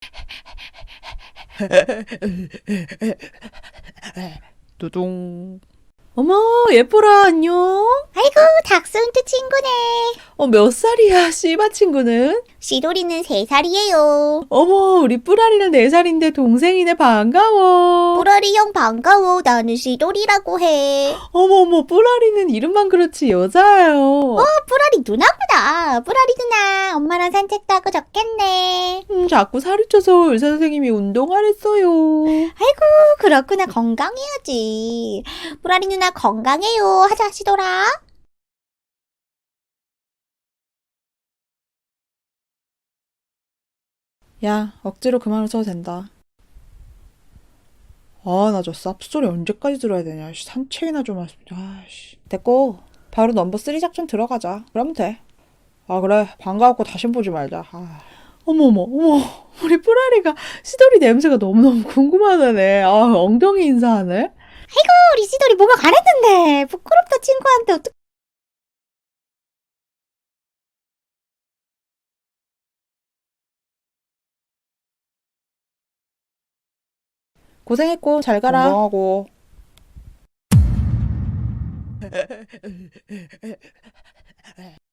두둥. 어머, 예뻐라, 안녕. 아이고, 닥스훈트 친구네. 어, 몇 살이야, 씨바 친구는? 시도리는 세살이에요 어머, 우리 뿌라리는 네살인데 동생이네, 반가워. 뿌라리 형 반가워. 나는 시도리라고 해. 어머, 어머, 뿌라리는 이름만 그렇지, 여자예요. 어, 뿌라리 누나보다. 뿌라리 누나, 엄마랑 산책도 하고 좋겠네. 음, 자꾸 살이 쪄서 의사 선생님이 운동하랬어요. 아이고, 그렇구나. 건강해야지. 뿌라리 누나 건강해요. 하자, 시도라. 야, 억지로 그만 웃어도 된다. 아, 나 저 쌉소리 언제까지 들어야 되냐. 씨, 산책이나 좀 하시. 아, 씨. 됐고, 바로 넘버 3 작전 들어가자. 그러면 돼. 아, 그래. 반가웠고 다시 보지 말자. 아. 어머머, 어머. 우리 뿌라리가 시돌이 냄새가 너무너무 궁금하다네. 아, 엉덩이 인사하네. 우리 시도리 뭐가 가랬는데. 부끄럽다, 친구한테. 어떡 고생했고, 잘 가라. 건강하고.